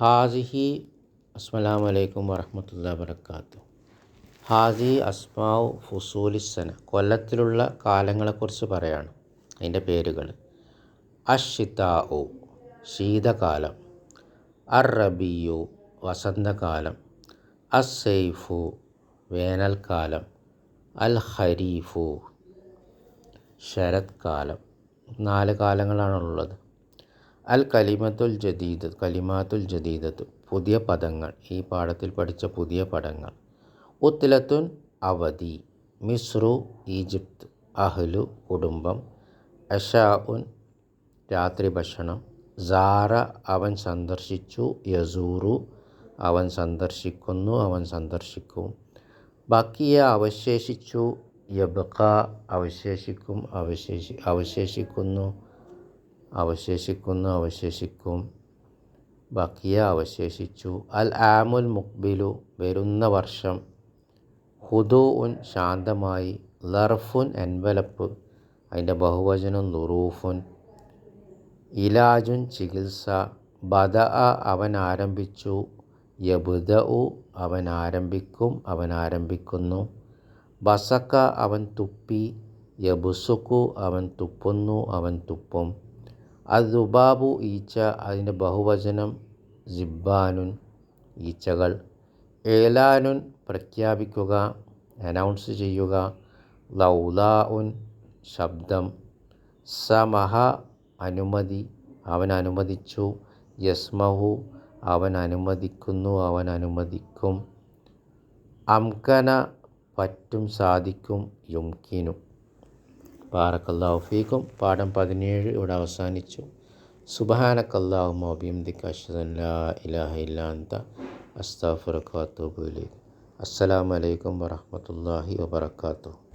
ഹാസിഹി അസ്സലാമു അലൈക്കും വറഹമത്തുള്ള വബർക്കാത്തു ഹാസി അസ്മാവ് ഫുസൂലിസന കൊല്ലത്തിലുള്ള കാലങ്ങളെക്കുറിച്ച് പറയാണ് അതിന്റെ പേരുകൾ അഷിതാഉ ശീതകാലം. അർ റബിയു വസന്തകാലം. അസൈഫു വേനൽക്കാലം. അൽ ഖരീഫു ശരത്കാലം. നാല് കാലങ്ങളാണുള്ളത്. അൽ കലിമത്തുൽ ജദീദ് കലിമാത്തുൽ ജദീദത്ത് പുതിയ പദങ്ങൾ. ഈ പാഠത്തിൽ പഠിച്ച പുതിയ പദങ്ങൾ. ഉത്തിലത്തുൻ അവധി മിസ്രു ഈജിപ്ത് അഹ്ലു കുടുംബം അഷാഉൻ രാത്രി ഭക്ഷണം സാറ അവൻ സന്ദർശിച്ചു യസൂറു അവൻ സന്ദർശിക്കുന്നു അവൻ സന്ദർശിക്കും. ബക്കിയ അവശേഷിച്ചു യബക്ക അവശേഷിക്കും അവശേഷി അവശേഷിക്കുന്നു. അവശേഷിക്കുന്നു അവശേഷിക്കും. ബക്കിയ അവശേഷിച്ചു. അൽ ആമുൽ മുക്ബിലു വരുന്ന വർഷം ഹുദു ഉൻ ശാന്തമായി ലർഫുൻ എൻവലപ്പ് അതിന്റെ ബഹുവചനം ലുറൂഫുൻ ഇലാജുൻ ചികിത്സ ബദ അവൻ ആരംഭിച്ചു യബുദ അവൻ ആരംഭിക്കും അവൻ ആരംഭിക്കുന്നു ബസക്ക അവൻ തുപ്പി യബുസുക്കു അവൻ തുപ്പുന്നു അവൻ തുപ്പും. അദുബാബു ഈച്ച അതിന്റെ ബഹുവചനം സിബ്ബാനുൻ ഈച്ചകൾ. ഏലാനുൻ പ്രഖ്യാപിക്കുക അനൗൺസ് ചെയ്യുക. ലൗലാഉൻ ശബ്ദം. സമഹ അനുമതി അവൻ അനുമതിച്ചു. യസ്മഹു അവൻ അനുമതിക്കുന്നു അവൻ അനുമതിക്കും. അംകന പറ്റും സാധിക്കും യുംകിനു. ബാറക്കല്ലാഹു ഫീക്കും. പാഠം പതിനേഴ് ഇവിടെ അവസാനിച്ചു. സുബഹാനക്കല്ലാഹു മൊബീംദിക്ക് അഷ്ഹദല്ലാ ഇലാഹ ഇല്ലാന്ത അസ്താഫുറക്കാത്തു അസ്സലാമലൈക്കും വറഹമത്തല്ലാഹി വബർക്കാത്തു